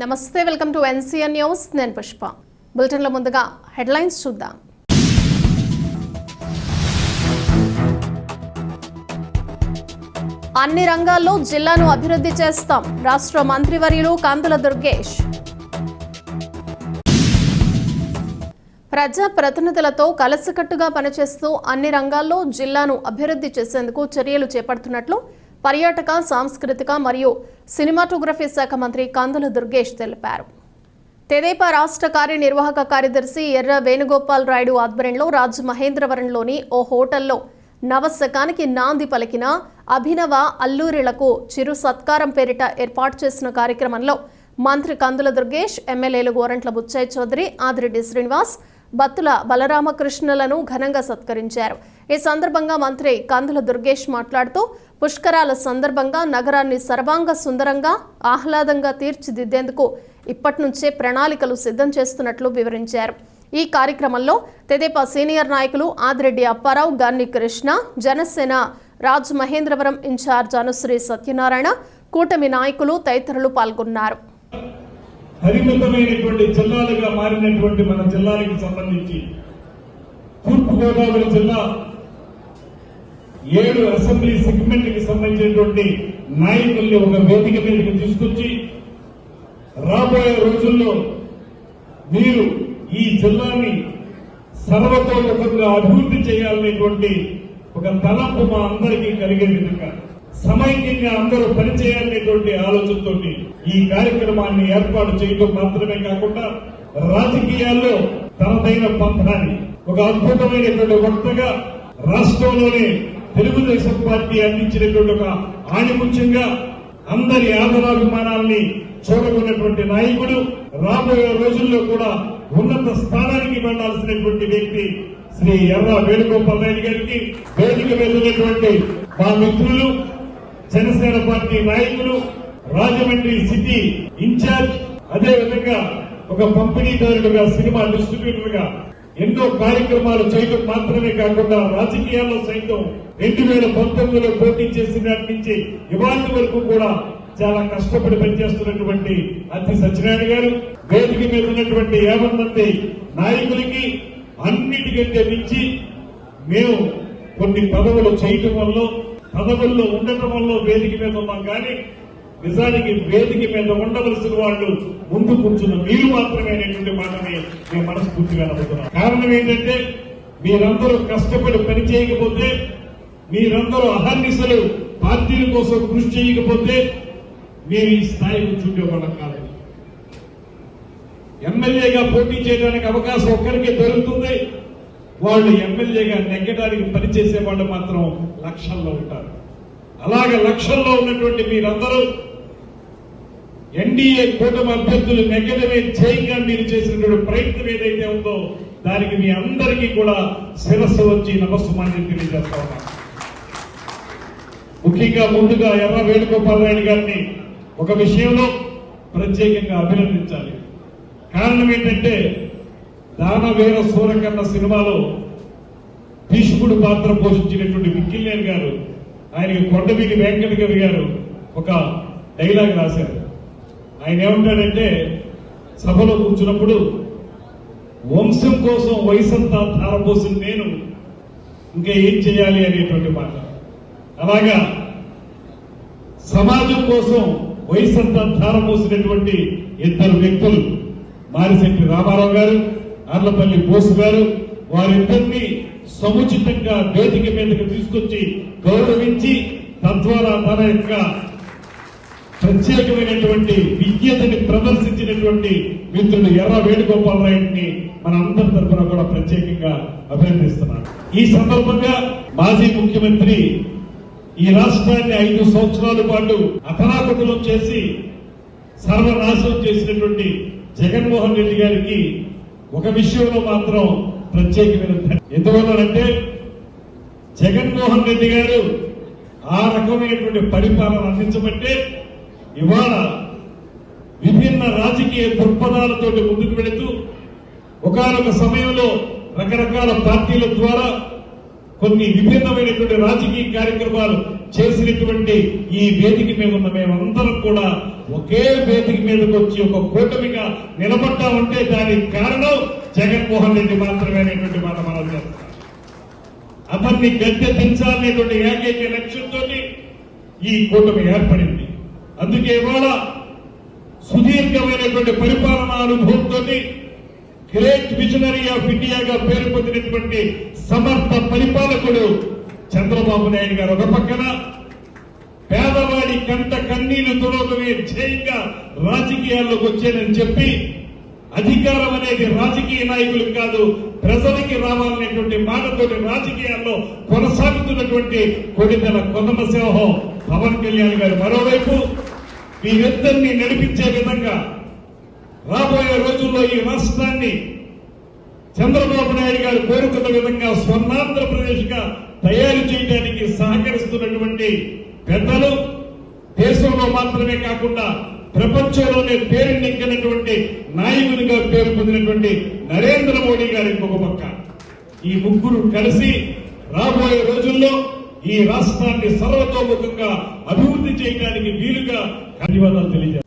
నమస్తే welcome to NCN news. నేను పుష్ప. బులెటిన్లో ముందుగా హెడ్లైన్స్ చూద్దాం. అన్ని రంగాల్లో జిల్లాను అభివృద్ధి చేస్తాం. రాష్ట్ర మంత్రివర్యులు కాంతుల దుర్గేష్. ప్రజాప్రతినిధులతో కలసికట్టుగా పనిచేస్తూ అన్ని రంగాల్లో జిల్లాను అభివృద్ధి చేసేందుకు చర్యలు చేపడుతున్నట్లు పర్యాటక సాంస్కృతిక మరియు సినిమాటోగ్రఫీ శాఖ మంత్రి కందుల దుర్గేష్ తెలిపారు. తెదేపా రాష్ట్ర కార్యనిర్వాహక కార్యదర్శి ఎర్ర వేణుగోపాల్ రాయుడు ఆధ్వర్యంలో రాజమహేంద్రవరంలోని ఓ హోటల్లో నవశకానికి నాంది పలికిన అభినవ అల్లూరిలకు చిరు సత్కారం పేరిట ఏర్పాటు చేసిన కార్యక్రమంలో మంత్రి కందుల దుర్గేష్ ఎమ్మెల్యేలు గోరంట్ల బుచ్చయ్య చౌదరి ఆదిరెడ్డి శ్రీనివాస్ బత్తుల బలరామకృష్ణలను ఘనంగా సత్కరించారు. ఈ సందర్భంగా మంత్రి కందుల దుర్గేష్ మాట్లాడుతూ పుష్కరాల సందర్భంగా నగరాన్ని సర్వాంగ సుందరంగా ఆహ్లాదంగా తీర్చిదిద్దేందుకు ఇప్పటి నుంచే ప్రణాళికలు సిద్ధం చేస్తున్నట్లు వివరించారు. ఈ కార్యక్రమంలో తెదేపా సీనియర్ నాయకులు ఆదిరెడ్డి అప్పారావు గన్ని కృష్ణ జనసేన రాజ్ మహేంద్రవరం ఇన్ఛార్జ్ అనుశ్రీ సత్యనారాయణ కూటమి నాయకులు తదితరులు పాల్గొన్నారు. పరిమితమైనటువంటి జిల్లాలుగా మారినటువంటి మన జిల్లాలకు సంబంధించి తూర్పుగోదావరి జిల్లా ఏడు అసెంబ్లీ సెగ్మెంట్కి సంబంధించినటువంటి నాయకుల్ని ఒక వేదిక మీదకి తీసుకొచ్చి రాబోయే రోజుల్లో మీరు ఈ జిల్లాని సర్వతోముఖంగా అభివృద్ధి చేయాలనేటువంటి ఒక తలపు మా అందరికీ కలిగే విధంగా సమైక్యంగా అందరూ పనిచేయాలనేటువంటి ఆలోచనతో ఈ కార్యక్రమాన్ని ఏర్పాటు చేయడం మాత్రమే కాకుండా రాజకీయాల్లో తనదైన పంథాన్ని ఒక అద్భుతమైనటువంటి వక్తగా రాష్ట్రంలోనే తెలుగుదేశం పార్టీ అందించినటువంటి ఒక ఆణిముత్యంగా అందరి ఆదరాభిమానాల్ని చూడకున్నటువంటి నాయకుడు రాబోయే రోజుల్లో కూడా ఉన్నత స్థానానికి వెళ్ళాల్సినటువంటి వ్యక్తి శ్రీ ఎర్ర వేణుగోపాల్ రెడ్డి గారికి వేదిక వెళ్ళినటువంటి మా మిత్రులు జనసేన పార్టీ నాయకులు రాజమండ్రి సిటీ ఇన్ఛార్జ్ అదే విధంగా ఒక పంపిణీదారుడుగా సినిమా డిస్ట్రిబ్యూటర్గా ఎన్నో కార్యక్రమాలు చేయడం మాత్రమే కాకుండా రాజకీయాల్లో సైతం రెండు వేల పంతొమ్మిదిలో పోటీ చేసిన నాటి నుంచి ఇవాళ వరకు కూడా చాలా కష్టపడి పనిచేస్తున్నటువంటి అతి సత్యనారాయణ గారు వేదిక మీద ఉన్నటువంటి యాభై మంది నాయకులకి అన్నిటికంటే మించి మేము కొన్ని పదవులు చేయటం వల్ల పదవుల్లో ఉండటం వల్ల వేదిక మీద ఉన్నాం కానీ నిజానికి వేదిక మీద ఉండవలసిన వాళ్ళు ముందు కూర్చున్న మీరు మాత్రమే అనేటువంటి మాటని మీ మనస్ఫూర్తిగా నమ్ముతున్నాం. కారణం ఏంటంటే మీరందరూ కష్టపడి పని చేయకపోతే మీరందరూ అహర్నిశలు పార్టీల కోసం కృషి చేయకపోతే మీరు ఈ స్థాయికి కూర్చుంటే వాళ్ళం కాదు ఎమ్మెల్యేగా పోటీ చేయడానికి అవకాశం ఒక్కరికి దొరుకుతుంది. వాళ్ళు ఎమ్మెల్యేగా నెగ్గడానికి పనిచేసే వాళ్ళు మాత్రం లక్షల్లో ఉంటారు. అలాగే లక్షల్లో ఉన్నటువంటి మీరందరూ ఎన్డీఏ కూటమి అభ్యర్థులు నెగ్గడమే జయంగా మీరు చేసినటువంటి ప్రయత్నం ఏదైతే ఉందో దానికి మీ అందరికీ కూడా శిరస్సు వచ్చి నమస్సుమాన్ని తెలియజేస్తా ఉన్నాను. ముఖ్యంగా ముందుగా ఎర్ర వేణుగోపాల్ నాయుడు గారిని ఒక విషయంలో ప్రత్యేకంగా అభినందించాలి. కారణం ఏంటంటే దానవీర సూరకన్న సినిమాలో భీష్ముడు పాత్ర పోషించినటువంటి విక్కిలేని గారు ఆయనకి కొండవీడి వెంకట గారి గారు ఒక డైలాగ్ రాశారు. ఆయన ఏమంటాడంటే సభలో కూర్చున్నప్పుడు వంశం కోసం వయసంతా ధారపోసిన నేను ఇంకా ఏం చేయాలి? అనేటువంటి మాట. అలాగా సమాజం కోసం వయసంతా ధారపోసినటువంటి ఇద్దరు వ్యక్తులు మారిశెట్టి రామారావు గారు అర్లపల్లి బోసు గారు వారిద్దరిని సముచితంగా వేదిక మీదకి తీసుకొచ్చి గౌరవించి తద్వారా తన యొక్క ప్రత్యేకమైనటువంటి విజ్ఞతని ప్రదర్శించినటువంటి మిత్రుడు ఎర్ర వేణుగోపాలరాయుడిని మన అందరి తరఫున కూడా ప్రత్యేకంగా అభినందిస్తున్నాను. ఈ సందర్భంగా మాజీ ముఖ్యమంత్రి ఈ రాష్ట్రాన్ని ఐదు సంవత్సరాల పాటు అతలాకుతలం చేసి సర్వనాశనం చేసినటువంటి జగన్మోహన్ రెడ్డి గారికి ఒక విషయంలో మాత్రం ప్రత్యేకమైన ధన్య- ఎందువల్లనంటే జగన్మోహన్ రెడ్డి గారు ఆ రకమైనటువంటి పరిపాలన అందించబట్టే ఇవాళ విభిన్న రాజకీయ దృక్పథాలతో ముందుకు వెళుతూ ఒకనొక సమయంలో రకరకాల పార్టీల ద్వారా కొన్ని విభిన్నమైనటువంటి రాజకీయ కార్యక్రమాలు చేసినటువంటి ఈ వేదిక మీద ఉన్న మేమందరం కూడా ఒకే వేదిక మీదకి వచ్చి ఒక కూటమిగా నిలబడ్డా ఉంటే దానికి కారణం జగన్మోహన్ రెడ్డి మాత్రమే అనేటువంటి మాట మనం చేస్తాం అతన్ని గద్దె దించాలనేటువంటి ఏకైక లక్ష్యంతో ఈ కూటమి ఏర్పడింది. అందుకే ఇవాళ సుదీర్ఘమైనటువంటి పరిపాలనా అనుభవంతో గ్రేట్ విజనరీ ఆఫ్ ఇండియాగా పేరు పొందినటువంటి సమర్థ పరిపాలకుడు చంద్రబాబు నాయుడు గారు. ఒక పక్కన పేదవాడి కంట కంట తుడవడమే రాజకీయాల్లోకి వచ్చానని చెప్పి అధికారం అనేది రాజకీయ నాయకులకు కాదు ప్రజలకి రావాలనేటువంటి మాటతోటి రాజకీయాల్లో కొనసాగుతున్నటువంటి కొడిదల కొందమ సింహం పవన్ కళ్యాణ్ గారు. మరోవైపు వీరిద్దరిని నడిపించే విధంగా రాబోయే రోజుల్లో ఈ రాష్ట్రాన్ని చంద్రబాబు నాయుడు గారు కోరుకున్న విధంగా స్వర్ణాంధ్రప్రదేశ్గా తయారు చేయడానికి సహకరిస్తున్నటువంటి పెద్దలు దేశంలో మాత్రమే కాకుండా ప్రపంచంలోనే పేరెన్నిక్కినటువంటి నాయకునిగా పేరు పొందినటువంటి నరేంద్ర మోడీ గారి ఇంకొక పక్క. ఈ ముగ్గురు కలిసి రాబోయే రోజుల్లో ఈ రాష్ట్రాన్ని సర్వతోముఖంగా అభివృద్ధి చేయడానికి వీలుగా ధన్యవాదాలు తెలియజేస్తారు